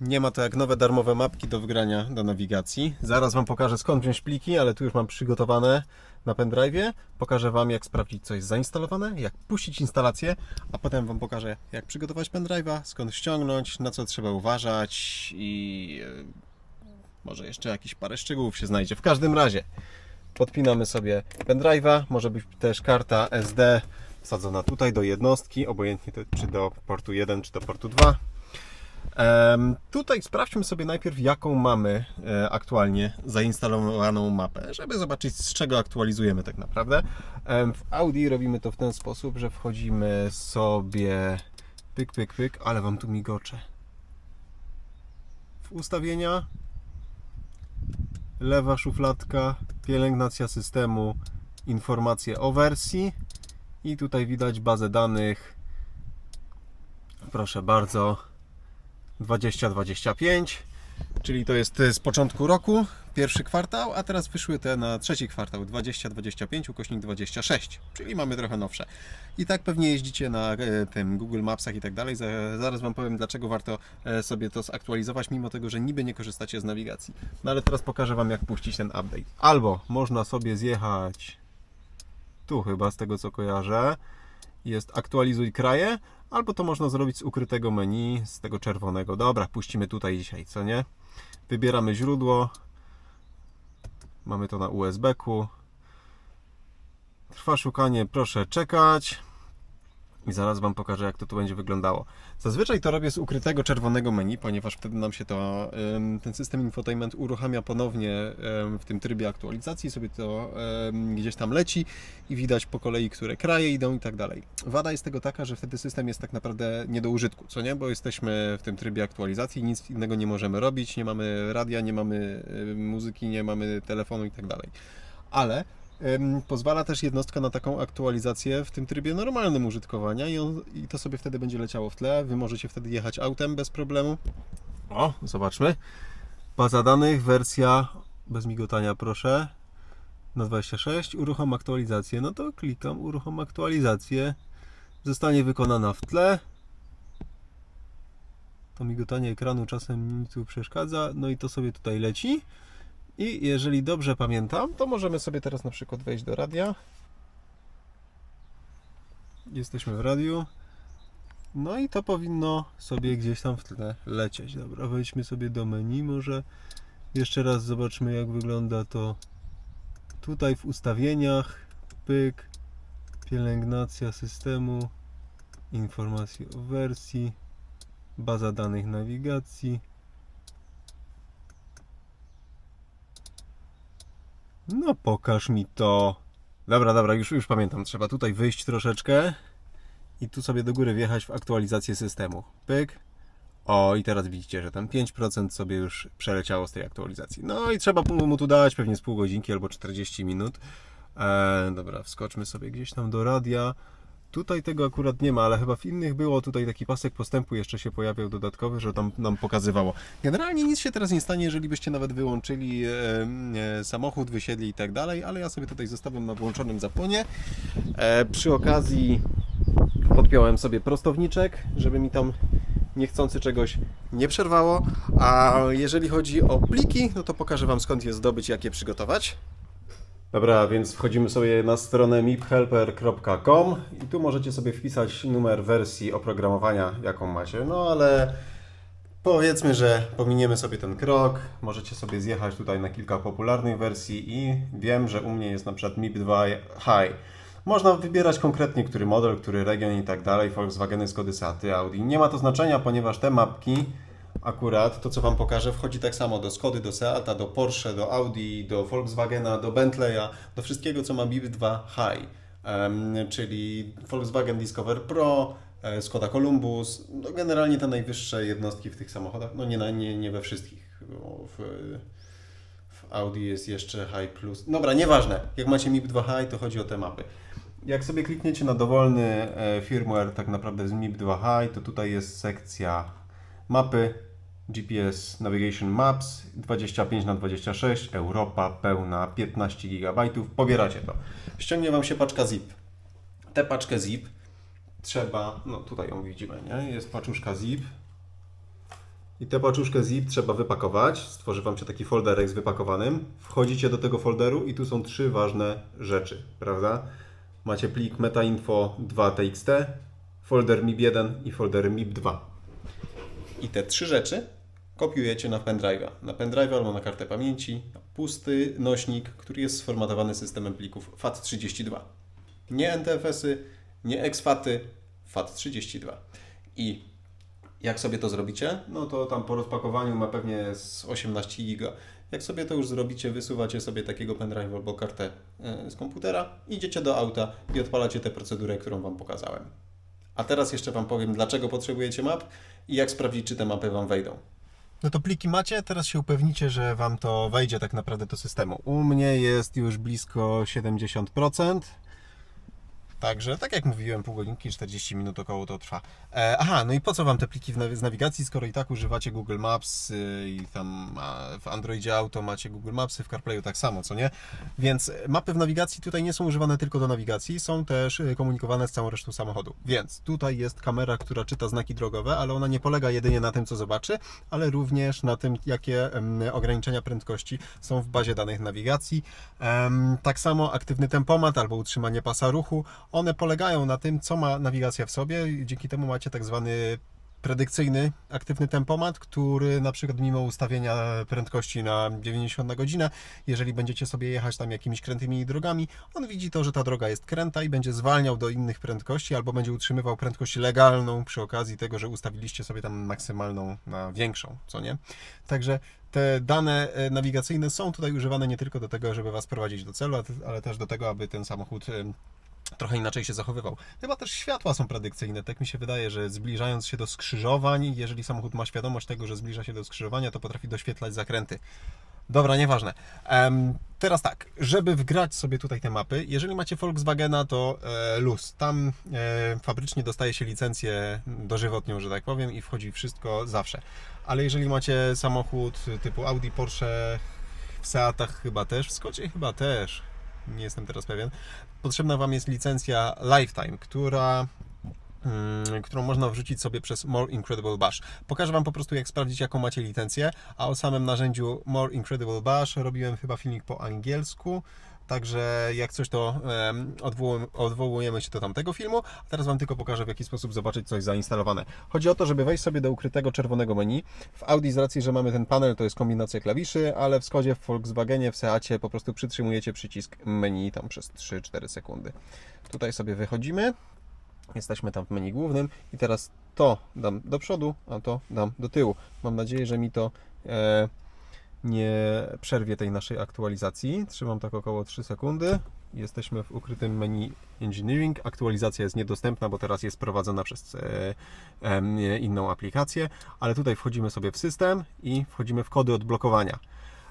Nie ma to jak nowe darmowe mapki do wygrania do nawigacji. Zaraz Wam pokażę skąd wziąć pliki, ale tu już mam przygotowane na pendrive'ie. Pokażę Wam jak sprawdzić co jest zainstalowane, jak puścić instalację, a potem Wam pokażę jak przygotować pendrive'a, skąd ściągnąć, na co trzeba uważać i e, może jeszcze jakieś parę szczegółów się znajdzie. W każdym razie podpinamy sobie pendrive'a, może być też karta SD wsadzona tutaj do jednostki, obojętnie czy do portu 1, czy do portu 2. Tutaj sprawdźmy sobie najpierw, jaką mamy e, aktualnie zainstalowaną mapę, żeby zobaczyć, z czego aktualizujemy tak naprawdę. W Audi robimy to w ten sposób, że wchodzimy sobie pyk, pyk, pyk, ale Wam tu migocze. W ustawienia, lewa szufladka, pielęgnacja systemu, informacje o wersji i tutaj widać bazę danych. Proszę bardzo, 2025, czyli to jest z początku roku, pierwszy kwartał, a teraz wyszły te na trzeci kwartał 2025, ukośnik 26, czyli mamy trochę nowsze. I tak pewnie jeździcie na e, tym Google Mapsach i tak dalej. Za- Zaraz Wam powiem, dlaczego warto e, sobie to zaktualizować, mimo tego, że niby nie korzystacie z nawigacji. No ale teraz pokażę Wam, jak puścić ten update. Albo można sobie zjechać tu chyba, z tego co kojarzę, jest aktualizuj kraje, albo to można zrobić z ukrytego menu, z tego czerwonego. Dobra, puścimy tutaj dzisiaj, co nie? Wybieramy źródło. Mamy to na USB-ku. Trwa szukanie, proszę czekać. I zaraz Wam pokażę, jak to tu będzie wyglądało. Zazwyczaj to robię z ukrytego czerwonego menu, ponieważ wtedy nam się to, ten system infotainment uruchamia ponownie w tym trybie aktualizacji, sobie to gdzieś tam leci i widać po kolei, które kraje idą i tak dalej. Wada jest tego taka, że wtedy system jest tak naprawdę nie do użytku, co nie? Bo jesteśmy w tym trybie aktualizacji, nic innego nie możemy robić, nie mamy radia, nie mamy muzyki, nie mamy telefonu i tak dalej. Ale Pozwala też jednostka na taką aktualizację w tym trybie normalnym użytkowania i, on, i to sobie wtedy będzie leciało w tle. Wy możecie wtedy jechać autem bez problemu. O, zobaczmy. Baza danych, wersja bez migotania, proszę. Na 26. Uruchom aktualizację. No to klikam uruchom aktualizację. Zostanie wykonana w tle. To migotanie ekranu czasem mi tu przeszkadza. No i to sobie tutaj leci. I jeżeli dobrze pamiętam, to możemy sobie teraz na przykład wejść do radia. Jesteśmy w radiu. No i to powinno sobie gdzieś tam w tle lecieć. Dobra, wejdźmy sobie do menu może. Jeszcze raz zobaczmy jak wygląda to tutaj w ustawieniach. Pyk. Pielęgnacja systemu. Informacje o wersji. Baza danych nawigacji. No pokaż mi to. Dobra, dobra, już, już pamiętam. Trzeba tutaj wyjść troszeczkę i tu sobie do góry wjechać w aktualizację systemu. Pyk. O, i teraz widzicie, że tam 5% sobie już przeleciało z tej aktualizacji. No i trzeba mu tu dać pewnie z pół godzinki albo 40 minut. E, dobra, wskoczmy sobie gdzieś tam do radia. Tutaj tego akurat nie ma, ale chyba w innych było. Tutaj taki pasek postępu jeszcze się pojawiał dodatkowy, że tam nam pokazywało. Generalnie nic się teraz nie stanie, jeżeli byście nawet wyłączyli e, e, samochód, wysiedli i tak dalej, ale ja sobie tutaj zostawiam na włączonym zapłonie. E, przy okazji podpiąłem sobie prostowniczek, żeby mi tam niechcący czegoś nie przerwało. A jeżeli chodzi o pliki, no to pokażę Wam skąd je zdobyć, jak je przygotować. Dobra, więc wchodzimy sobie na stronę miphelper.com i tu możecie sobie wpisać numer wersji oprogramowania, jaką macie. No ale powiedzmy, że pominiemy sobie ten krok. Możecie sobie zjechać tutaj na kilka popularnych wersji i wiem, że u mnie jest na przykład MIP2 High. Można wybierać konkretnie, który model, który region i tak dalej, Volkswageny, Skody, Seaty, Audi. Nie ma to znaczenia, ponieważ te mapki akurat, to co Wam pokażę, wchodzi tak samo do Skody, do Seata, do Porsche, do Audi, do Volkswagena, do Bentleya, do wszystkiego, co ma MIP2 High, czyli Volkswagen Discover Pro, e, Skoda Columbus, no generalnie te najwyższe jednostki w tych samochodach, no nie, na- nie, nie we wszystkich, w, w Audi jest jeszcze High Plus. Dobra, nieważne, jak macie MIP2 High, to chodzi o te mapy. Jak sobie klikniecie na dowolny e, firmware tak naprawdę z MIP2 High, to tutaj jest sekcja mapy GPS Navigation Maps 25 na 26 Europa pełna 15 GB. Pobieracie to. Ściągnie Wam się paczka zip. Tę paczkę zip trzeba, no tutaj ją widzimy, nie? Jest paczuszka zip. I tę paczuszkę zip trzeba wypakować. Stworzy Wam się taki folderek z wypakowanym. Wchodzicie do tego folderu i tu są trzy ważne rzeczy, prawda? Macie plik metainfo 2txt, folder MIB1 i folder MIB2. I te trzy rzeczy kopiujecie na pendrive'a. Na pendrive'a albo na kartę pamięci, pusty nośnik, który jest sformatowany systemem plików FAT32. Nie NTFS-y, nie exFATy, FAT32. I jak sobie to zrobicie? No to tam po rozpakowaniu ma pewnie z 18 giga. Jak sobie to już zrobicie, wysuwacie sobie takiego pendrive albo kartę e, z komputera, idziecie do auta i odpalacie tę procedurę, którą Wam pokazałem. A teraz jeszcze Wam powiem, dlaczego potrzebujecie map i jak sprawdzić, czy te mapy Wam wejdą. No to pliki macie, teraz się upewnicie, że Wam to wejdzie tak naprawdę do systemu. U mnie jest już blisko 70%. Także, tak jak mówiłem, pół godzinki, 40 minut około to trwa. E, aha, no i po co Wam te pliki z nawigacji, skoro i tak używacie Google Maps y, i tam a, w Androidzie Auto macie Google Mapsy, w CarPlayu tak samo, co nie? Więc mapy w nawigacji tutaj nie są używane tylko do nawigacji, są też y, komunikowane z całą resztą samochodu. Więc tutaj jest kamera, która czyta znaki drogowe, ale ona nie polega jedynie na tym, co zobaczy, ale również na tym, jakie em, ograniczenia prędkości są w bazie danych nawigacji. Em, Tak samo aktywny tempomat albo utrzymanie pasa ruchu, one polegają na tym, co ma nawigacja w sobie dzięki temu macie tak zwany predykcyjny aktywny tempomat, który na przykład mimo ustawienia prędkości na 90 na godzinę, jeżeli będziecie sobie jechać tam jakimiś krętymi drogami, on widzi to, że ta droga jest kręta i będzie zwalniał do innych prędkości albo będzie utrzymywał prędkość legalną przy okazji tego, że ustawiliście sobie tam maksymalną na większą, co nie? Także te dane e, nawigacyjne są tutaj używane nie tylko do tego, żeby Was prowadzić do celu, ale też do tego, aby ten samochód trochę inaczej się zachowywał. Chyba też światła są predykcyjne. Tak mi się wydaje, że zbliżając się do skrzyżowań, jeżeli samochód ma świadomość tego, że zbliża się do skrzyżowania, to potrafi doświetlać zakręty. Dobra, nieważne. Em, teraz tak, żeby wgrać sobie tutaj te mapy, jeżeli macie Volkswagena, to e, luz. Tam e, fabrycznie dostaje się licencję dożywotnią, że tak powiem, i wchodzi wszystko zawsze. Ale jeżeli macie samochód typu Audi, Porsche, w Seatach chyba też, w Skocie chyba też, nie jestem teraz pewien, potrzebna Wam jest licencja Lifetime, która mm, którą można wrzucić sobie przez More Incredible Bash. Pokażę Wam po prostu, jak sprawdzić, jaką macie licencję, a o samym narzędziu More Incredible Bash robiłem chyba filmik po angielsku, także jak coś, to em, odwołujemy, odwołujemy się do tamtego filmu, a teraz Wam tylko pokażę, w jaki sposób zobaczyć coś zainstalowane. Chodzi o to, żeby wejść sobie do ukrytego czerwonego menu. W Audi z racji, że mamy ten panel, to jest kombinacja klawiszy, ale w Skodzie, w Volkswagenie, w Seacie po prostu przytrzymujecie przycisk menu tam przez 3-4 sekundy. Tutaj sobie wychodzimy. Jesteśmy tam w menu głównym i teraz to dam do przodu, a to dam do tyłu. Mam nadzieję, że mi to e, nie przerwie tej naszej aktualizacji. Trzymam tak około 3 sekundy. Jesteśmy w ukrytym menu Engineering. Aktualizacja jest niedostępna, bo teraz jest prowadzona przez e, inną aplikację, ale tutaj wchodzimy sobie w system i wchodzimy w kody odblokowania.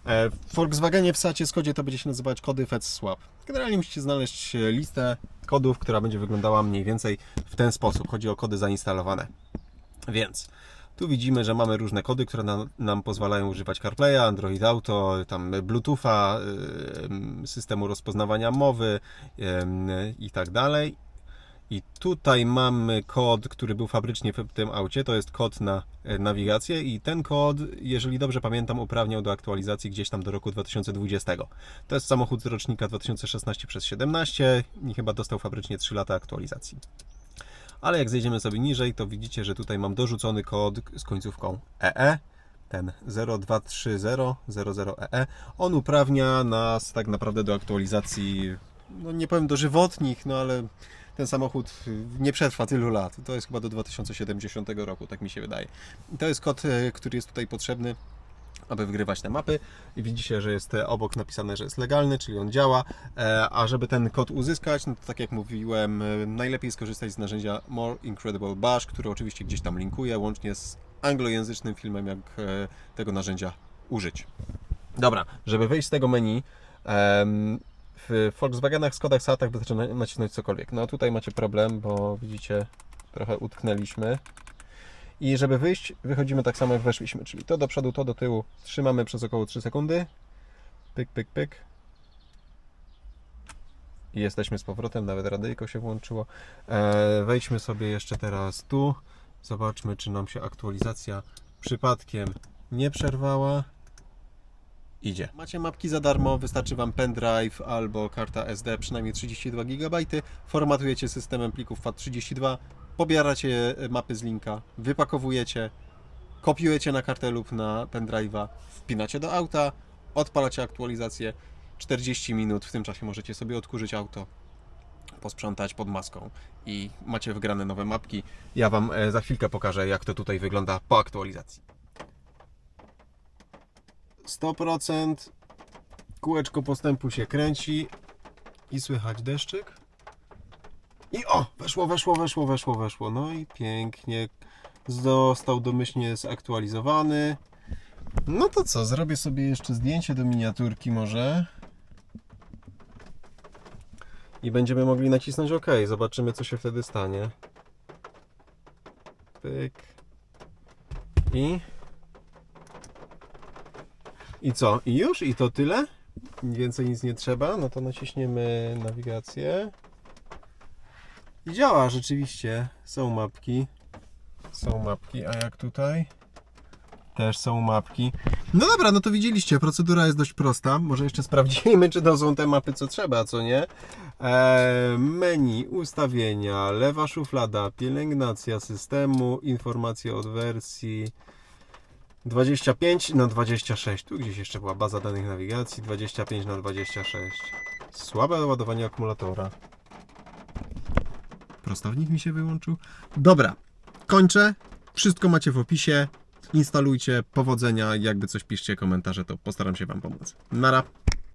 E, W Volkswagenie, w Seacie, Skodzie to będzie się nazywać kody FET Swap. Generalnie musicie znaleźć e, listę kodów, która będzie wyglądała mniej więcej w ten sposób. Chodzi o kody zainstalowane. Więc tu widzimy, że mamy różne kody, które nam, nam pozwalają używać CarPlaya, Android Auto, tam Bluetootha, ym, systemu rozpoznawania mowy ym, i tak dalej. I tutaj mamy kod, który był fabrycznie w tym aucie, to jest kod na e, nawigację i ten kod, jeżeli dobrze pamiętam, uprawniał do aktualizacji gdzieś tam do roku 2020. To jest samochód z rocznika 2016 przez 17 i chyba dostał fabrycznie 3 lata aktualizacji. Ale jak zejdziemy sobie niżej, to widzicie, że tutaj mam dorzucony kod z końcówką EE, ten 023000EE. E. On uprawnia nas tak naprawdę do aktualizacji, no nie powiem dożywotnich, no ale ten samochód nie przetrwa tylu lat. To jest chyba do 2070 roku, tak mi się wydaje. To jest kod, e, który jest tutaj potrzebny aby wygrywać te mapy i widzicie, że jest obok napisane, że jest legalny, czyli on działa, E, a żeby ten kod uzyskać, no to tak jak mówiłem, e, najlepiej skorzystać z narzędzia More Incredible Bash, który oczywiście gdzieś tam linkuje, łącznie z anglojęzycznym filmem, jak e, tego narzędzia użyć. Dobra, żeby wyjść z tego menu, w Volkswagenach, Skodach, Seatach wystarczy na- nacisnąć cokolwiek. No tutaj macie problem, bo widzicie, trochę utknęliśmy. I żeby wyjść, wychodzimy tak samo jak weszliśmy, czyli to do przodu, to do tyłu. Trzymamy przez około 3 sekundy. Pyk, pyk, pyk. I jesteśmy z powrotem, nawet radyjko się włączyło. E, wejdźmy sobie jeszcze teraz tu. Zobaczmy, czy nam się aktualizacja przypadkiem nie przerwała, idzie. Macie mapki za darmo, wystarczy Wam pendrive albo karta SD, przynajmniej 32 GB. Formatujecie systemem plików FAT32, pobieracie mapy z linka, wypakowujecie, kopiujecie na kartę lub na pendrive'a, wpinacie do auta, odpalacie aktualizację. 40 minut, w tym czasie możecie sobie odkurzyć auto, posprzątać pod maską i macie wygrane nowe mapki. Ja Wam e, za chwilkę pokażę, jak to tutaj wygląda po aktualizacji. 100% kółeczko postępu się kręci i słychać deszczyk. I o, weszło, weszło, weszło, weszło, weszło. No i pięknie. Został domyślnie zaktualizowany. No to co, zrobię sobie jeszcze zdjęcie do miniaturki może. I będziemy mogli nacisnąć OK. Zobaczymy, co się wtedy stanie. Pyk. I... I co? I już? I to tyle? Więcej nic nie trzeba? No to naciśniemy nawigację. I działa rzeczywiście. Są mapki. Są mapki, a jak tutaj? Też są mapki. No dobra, no to widzieliście, procedura jest dość prosta. Może jeszcze sprawdzimy, czy to są te mapy, co trzeba, co nie. Eee, menu, ustawienia, lewa szuflada, pielęgnacja systemu, informacje od wersji 25 na 26. Tu gdzieś jeszcze była baza danych nawigacji, 25 na 26. Słabe ładowanie akumulatora. Prostownik mi się wyłączył. Dobra, kończę. Wszystko macie w opisie. Instalujcie, powodzenia, jakby coś piszcie komentarze, to postaram się Wam pomóc. Nara.